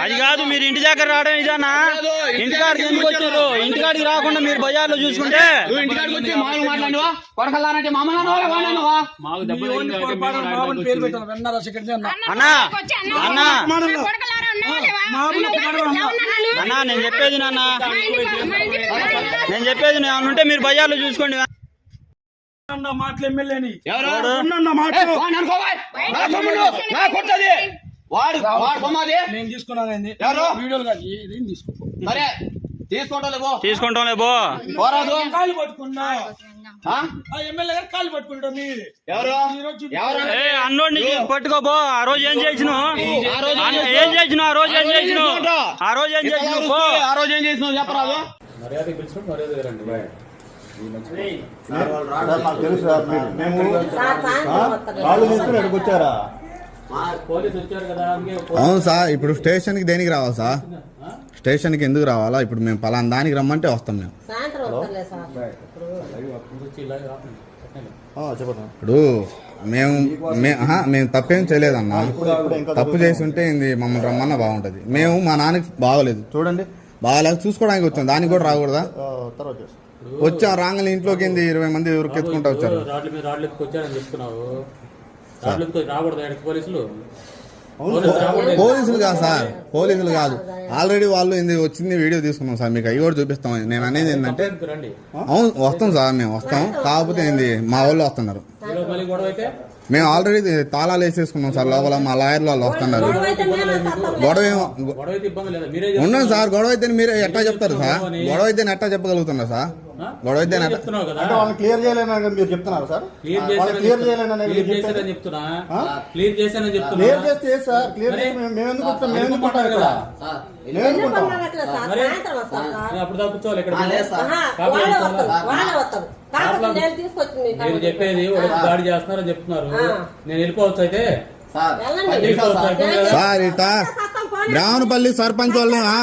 అది కాదు మీరు ఇంటి దగ్గర రావడం ఇదానా? ఇంటికాడికి ఎందుకు వచ్చారు? ఇంటికాడికి రాకుండా మీరు బజార్లో చూసుకుంటే అన్న అన్నా అన్నా అన్నా. నేను చెప్పేది నాన్న. నేను చెప్పేది నేను ఉంటే మీరు బజార్లో చూసుకోండి. అన్న మాటలు ఎమ్మెల్యేని ఎవరు? నా కొట్టది వాడు వాడు బొమ్మది నేను తీసుకున్నాను ఎవరు? వీడియోలు కాదు తీసుకో. సరే పోరాదు. కాలు పట్టుకున్నా. ఆ? ఆ ఎమ్మెల్యే గారు కాలు పట్టుకుంటాం ఎవరు? ఎవరు? ఏ అన్నోడిని పట్టుకోబో ఆ రోజు ఏం చేసినావు? ఆ రోజు ఏం చేసినావు? ఆ రోజు ఏం చేసినావు? ఆ రోజు ఏం చేసినావు? పో. ఆ రోజు ఏం చేసినావు? చెప్పరాదు సార్, మాకు తెలుసు సార్ మేము- మేము ఆ? వాళ్ళు తీసుకుని ఇక్కడికి వచ్చారా? అవును సార్ ఇప్పుడు స్టేషన్కి దేనికి రావాలి సార్? స్టేషన్కి ఎందుకు రావాలా? ఇప్పుడు మేము పలానా దానికి రమ్మంటే వస్తాం మేము. సాయంత్రం వస్తలే సార్. ఆ, చెప్పండి. ఇప్పుడు మేము మేము తప్పేం చేయలేదన్నా. తప్పు చేసి ఉంటే ఇది మమ్మల్ని రమ్మన్నా బాగుంటుంది. మేము మా నాన్నకి బాగోలేదు. చూడండి. బాగాలేక చూసుకోవడానికి వచ్చాం. దానికి కూడా రాకూడదా. వచ్చాం రాగానే ఇంట్లోకి ఏంది? ఇరవై మంది ఎవరికి ఎత్తుకుంటూ వచ్చారు. రాకూడదు పోలీసులు. కాదు సార్. పోలీసులు కాదు. ఆల్రెడీ వాళ్ళు ఇది వచ్చింది వీడియో తీసుకున్నాం సార్. మీకు అవి కూడా చూపిస్తాం. నేను అనేది ఏంటంటే అవును వస్తాం సార్ మేము వస్తాం. కాకపోతే ఏంది మా వాళ్ళు వస్తున్నారు. మేము ఆల్రెడీ తాళాలు వేసేసుకున్నాం సార్ లోపల. మా లాయర్లు వాళ్ళు వస్తున్నారు. గొడవ ఉన్నాను సార్ గొడవ అయితే మీరే ఎట్టా చెప్తారు సార్. గొడవ అయితే ఎట్టా చెప్పగలుగుతున్నారు సార్? చెప్తున్నావు కదా వాళ్ళని క్లియర్ చేయలేనని మీరు చెప్తున్నారు సార్ క్లియర్ క్లియర్ చేయలేనని క్లియర్ మీరు చేశారని చెప్పారు. చెప్తున్నా ఆ? క్లియర్ చేశానని చెప్తున్నా క్లియర్ చేస్తే సార్ క్లియర్ మేము మేము ఎందుకు వస్తాం మేము ఎందుకు ఉంటాం కదా అప్పుడు కూర్చోవాలి ఇక్కడ వాళ్ళే వాళ్ళే నేను చెప్పేది వాళ్ళు దాడి చేస్తున్నారని చెప్తున్నారు. నేను వెళ్ళిపోవచ్చు అయితే సార్ ఇట్టా బ్రాహ్మణపల్లి సర్పంచ్ వాళ్ళని ఆ,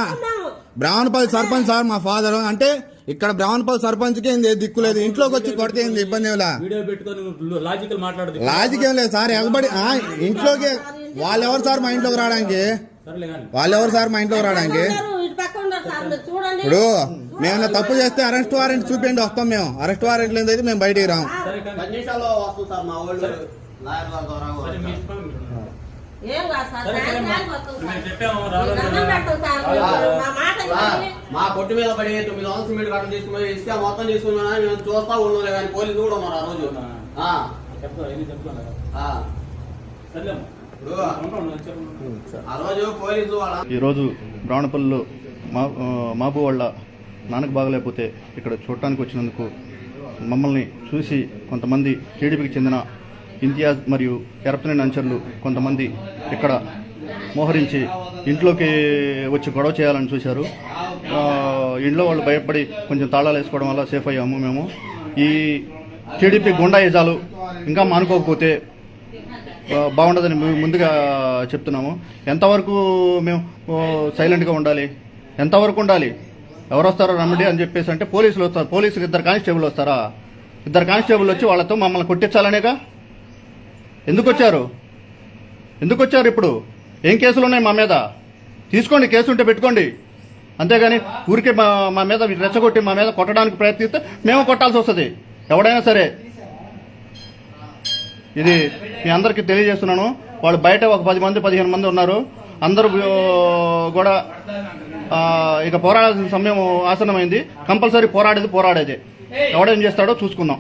బ్రాహ్మణపల్లి సర్పంచ్ సార్ మా ఫాదర్ అంటే ఇక్కడ బ్రాహ్మణపల్లి సర్పంచ్కి ఏంది? దిక్కులేదు ఇంట్లోకి వచ్చి కొడితే ఏంది? ఇబ్బంది ఏమిలా వీడియో పెట్టుకొని నువ్వు లాజికల్ మాట్లాడదు. లాజిక్ ఏం లేదు సార్. ఎగబడి ఆ, ఇంట్లోకి వాళ్ళు ఎవరు సార్ మా ఇంట్లోకి రావడానికి? వాళ్ళు ఎవరు సార్ మా ఇంట్లోకి రావడానికి? ఇటు పక్క ఉన్నారు సార్. మీరు చూడండి. ఇప్పుడు మేము తప్పు చేస్తే అరెస్ట్ వారెంట్ చూపిండి వస్తాం మేము. అరెస్ట్ వారెంట్ లేదైతే మేము బయటికి రాం. మా కొట్టు మీద పడి తొమ్మిది వందల సిమెంట్ కట్టలు తీసుకుని ఇస్తే మొత్తం తీసుకున్నా మేము చూస్తా ఉన్నాం కానీ పోలీసులు కూడా ఉన్నారు ఆ రోజు. ఆ, రోజు పోలీసు ఈరోజు బ్రాహ్మణపల్లిలో మా మాబు వాళ్ళ నాన్నకు బాగలేకపోతే ఇక్కడ చూడటానికి వచ్చినందుకు మమ్మల్ని చూసి కొంతమంది టీడీపీకి చెందిన ఇంతియాజ్ మరియు ఎరపతిని అంచర్లు కొంతమంది ఇక్కడ మోహరించి ఇంట్లోకి వచ్చి గొడవ చేయాలని చూశారు. ఇంట్లో వాళ్ళు భయపడి కొంచెం తాళాలు వేసుకోవడం వల్ల సేఫ్ అయ్యాము మేము. ఈ టీడీపీ గుండాయిజాలు ఇంకా మానుకోకపోతే బాగుండదని ముందుగా చెప్తున్నాము. ఎంతవరకు మేము సైలెంట్గా ఉండాలి? ఎంతవరకు ఉండాలి? ఎవరు వస్తారో రమ్మండి అని చెప్పేసి అంటే పోలీసులు వస్తారు. పోలీసులు ఇద్దరు కానిస్టేబుల్ వస్తారా? ఇద్దరు కానిస్టేబుల్ వచ్చి వాళ్ళతో మమ్మల్ని కొట్టించాలనేగా? ఎందుకు వచ్చారు ఎందుకు వచ్చారు ఇప్పుడు? ఏం కేసులు ఉన్నాయి మా మీద? తీసుకోండి కేసు ఉంటే పెట్టుకోండి. అంతేగాని ఊరికే మా మా మీద రెచ్చగొట్టి మా మీద కొట్టడానికి ప్రయత్నిస్తే మేము కొట్టాల్సి వస్తుంది. ఎవడైనా సరే. ఇది మీ అందరికీ తెలియజేస్తున్నాను. వాళ్ళు బయట ఒక పది మంది పదిహేను మంది ఉన్నారు. అందరూ కూడా ఇక పోరాడాల్సిన సమయం ఆసనమైంది కంపల్సరీ పోరాడేది పోరాడేది. ఎవడేం చేస్తాడో చూసుకుందాం.